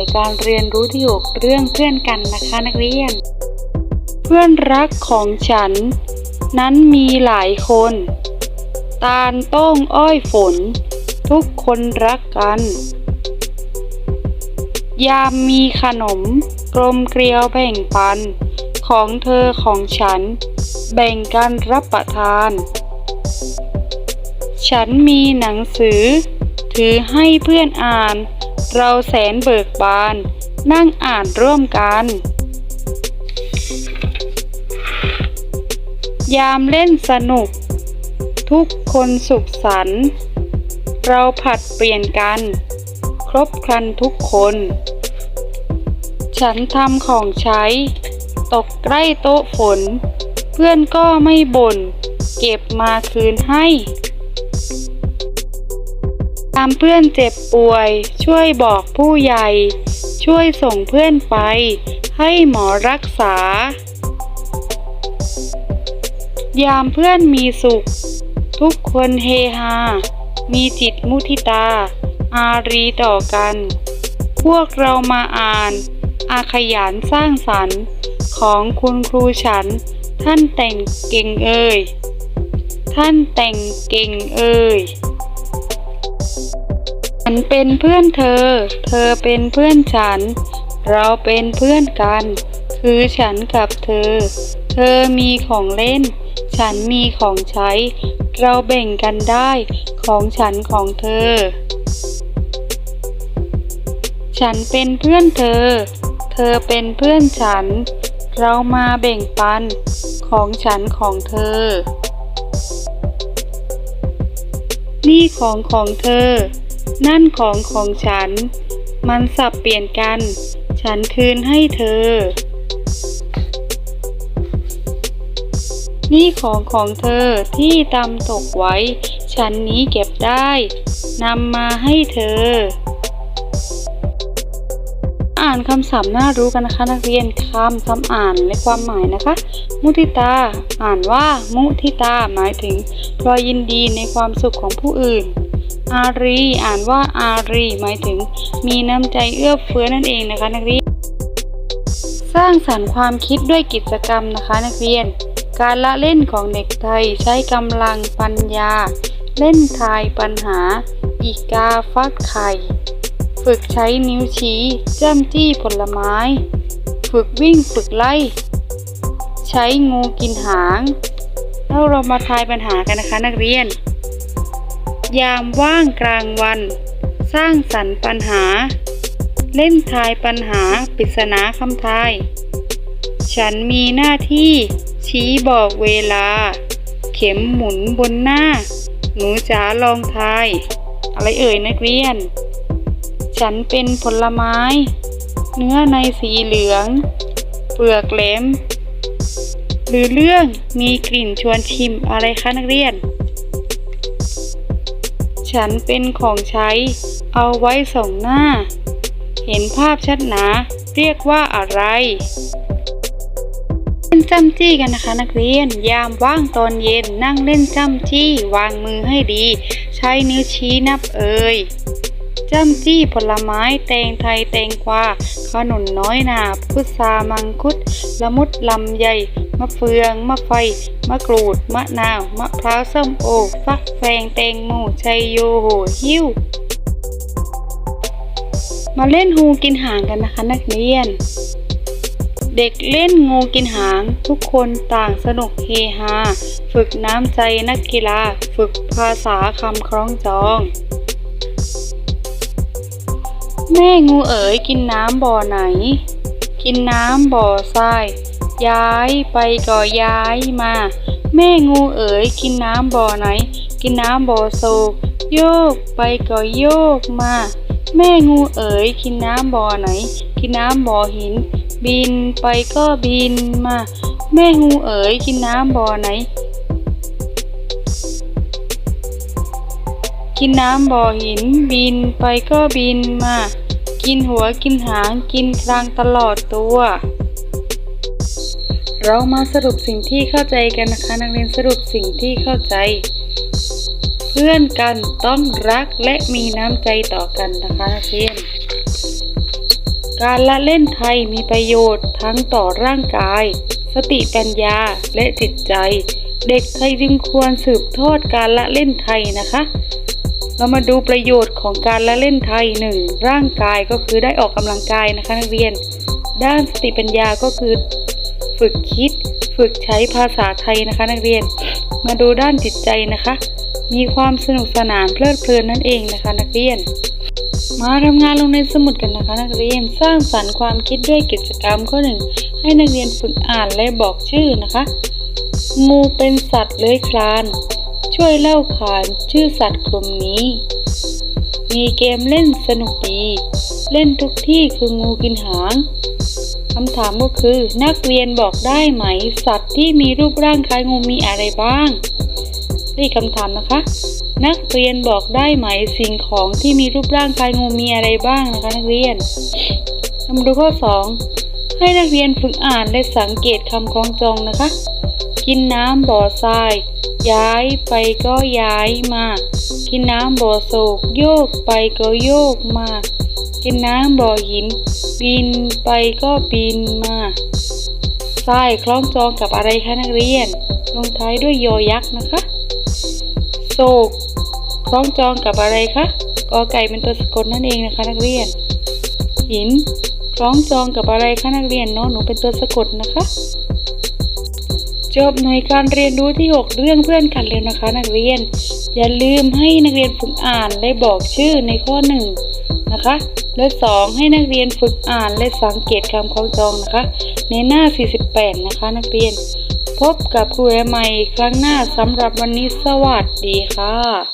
ยการเรียนรู้ที่6เรื่องเพื่อนกันนะคะนักเรียน เพื่อนรักของฉัน นั้นมีหลายคน ตาลต้งอ้อยฝน ทุกคนรักกัน ยามมีขนม กลมเกลียวแบ่งปัน ของเธอของฉัน แบ่งกันรับประทาน ฉันมีหนังสือ ถือให้เพื่อนอ่าน เราแสนเบิกบาน นั่งอ่านร่วมกัน ยามเล่นสนุก ทุกคนสุขสันต์เราผัดเปลี่ยนกัน ครบครันทุกคน ฉันทำของใช้ ตกใกล้โต๊ะฝน เพื่อนก็ไม่บ่น เก็บมาคืนให้ ตามเพื่อนเจ็บป่วย ช่วยบอกผู้ใหญ่ ช่วยส่งเพื่อนไป ให้หมอรักษา ยามเพื่อนมีสุข ทุกคนเฮฮา มีจิตมุทิตา อารีต่อกัน พวกเรามาอ่าน อาขยานสร้างสรรค์ของคุณครูฉัน ท่านแต่งเก่งเอ่ย ท่านแต่งเก่งเอ่ย นเป็นเพื่อนเธอ เธอเป็นเพื่อนฉัน เราเป็นเพื่อนกัน คือฉันกับเธอ เธอมีของเล่น ฉันมีของใช้ เราแบ่งกันได้ของฉันของเธอ ฉันเป็นเพื่อนเธอ เธอเป็นเพื่อนฉัน เรามาแบ่งปัน ของฉันของเธอ นี่ของของเธอ นั่นของของฉัน มันสับเปลี่ยนกัน ฉันคืนให้เธอ นี่ของของเธอที่ตำตกไว้ ฉันนี้เก็บได้ นำมาให้เธอ อ่านคำศัพท์น่ารู้กันนะคะนักเรียนคำคำอ่านและความหมายนะคะ มุทิตา อ่านว่า มุทิตาหมายถึงรอยยินดีในความสุขของผู้อื่น อารี อ่านว่าอารี หมายถึงมีน้ำใจเอื้อเฟื้อนั่นเองนะคะ นักเรียน สร้างสรรค์ความคิดด้วยกิจกรรมนะคะนักเรียน การละเล่นของเด็กไทยใช้กำลังปัญญา เล่นทายปัญหา อีกาฟักไข่ ฝึกใช้นิ้วชี้จ้ำจี้ผลไม้ ฝึกวิ่งฝึกไล่ ใช้งูกินหางแล้วเรามาทายปัญหากันนะคะนักเรียน ยามว่างกลางวัน สร้างสรรค์ปัญหา เล่นทายปัญหาปริศนาคำทาย ฉันมีหน้าที่ชี้บอกเวลา เข็มหมุนบนหน้า หนูจ๋าลองทาย อะไรเอ่ยนักเรียน ฉันเป็นผลไม้ เนื้อในสีเหลือง เปลือกแหลมหรือเรื่องมีกลิ่นชวนชิมอะไรคะนักเรียน ฉันเป็นของใช้ เอาไว้ส่องหน้า เห็นภาพชัดหนา เรียกว่าอะไรเล่นจ้ำจี้กันนะคะนักเรียน ยามว่างตอนเย็นนั่งเล่นจ้ำจี้ วางมือให้ดี ใช้นิ้วชี้นับเอ่ยจ้ำจี้ผลไม้ แตงไทยแตงกวาขนุนน้อยนาพุทรามังคุด ละมุดลำไย มะเฟือง มะไฟ มะกรูด มะนาว มะพร้าวส้มโอฟักแฟงแตงโมชัยโยโหหิ้ว มาเล่นฮูกินหางกันนะคะนักเรียน เด็กเล่นงูกินหาง ทุกคนต่างสนุกเฮฮา ฝึกน้ำใจนักกีฬา ฝึกภาษาคำคล้องจอง แม่งูเอ๋ยกินน้ำบ่อไหนกินน้ำบ่อทราย ย้ายไปก็ย้ายมา แม่งูเอ๋ยกินน้ำบ่อไหน กินน้ำบ่อโศกโยกไปก็โยกมา แม่งูเอ๋ยกินน้ำบ่อไหน กินน้ำบ่อหิน บินไปก็บินมา แม่งูเอ๋ยกินน้ำบ่อไหน กินน้ำบ่อหิน บินไปก็บินมา กินหัวกินหางกินกลางตลอดตัว เรามาสรุปสิ่งที่เข้าใจกันนะคะนักเรียนสรุปสิ่งที่เข้าใจ เพื่อนกันต้องรักและมีน้ำใจต่อกันนะคะนักเรียน การละเล่นไทยมีประโยชน์ทั้งต่อร่างกาย สติปัญญาและจิตใจ เด็กไทยจึงควรสืบทอดการละเล่นไทยนะคะ เรามาดูประโยชน์ของการละเล่นไทยหนึ่งร่างกายก็คือได้ออกกำลังกายนะคะนักเรียน ด้านสติปัญญาก็คือ ฝึกคิด ฝึกใช้ภาษาไทยนะคะ นักเรียน มาดูด้านจิตใจนะคะ มีความสนุกสนานเพลิดเพลินนั่นเองนะคะ นักเรียน มาทำงานลงในสมุดกันนะคะ นักเรียนสร้างสรรค์ความคิดด้วยกิจกรรมข้อหนึ่งให้นักเรียนฝึกอ่านและบอกชื่อนะคะ งูเป็นสัตว์เลื้อยคลาน ช่วยเล่าขานชื่อสัตว์กลุ่มนี้ มีเกมเล่นสนุกดี เล่นทุกที่คืองูกินหางำถามก็คือ นักเรียนบอกได้ไหม สัตว์ที่มีรูปร่างคล้ายงูมีอะไรบ้างนี่คำถามนะคะ นักเรียนบอกได้ไหมสิ่งของที่มีรูปร่างคล้ายงูมีอะไรบ้างนะคะ นักเรียนเรามาดูข้อ 2 ให้นักเรียนฝึกอ่านและสังเกตคำคล้องจองนะคะ กินน้ำบ่อทราย ย้ายไปก็ย้ายมา กินน้ำบ่อโศกโยกไปก็โยกมา กินน้ำบ่อหิน บินไปก็บินมาทรายคล้องจองกับอะไรคะนักเรียน ลงท้ายด้วยยอยักษ์นะคะโศกคล้องจองกับอะไรคะกอไก่เป็นตัวสะกดนั่นเองนะคะนักเรียน หินคล้องจองกับอะไรคะนักเรียนเนาะหนูเป็นตัวสะกดนะคะจบหน่วยการเรียนรู้ที่ 6 เรื่องเพื่อนกันแล้วนะคะ นักเรียน อย่าลืมให้นักเรียนฝึกอ่านและบอกชื่อในข้อหนึ่งนะคะ และ 2 ให้นักเรียนฝึกอ่านและสังเกตคำคล้องจองนะคะ ในหน้า 48 นะคะ นักเรียน พบกับครูแอมใหม่ครั้งหน้าสำหรับวันนี้สวัสดีค่ะ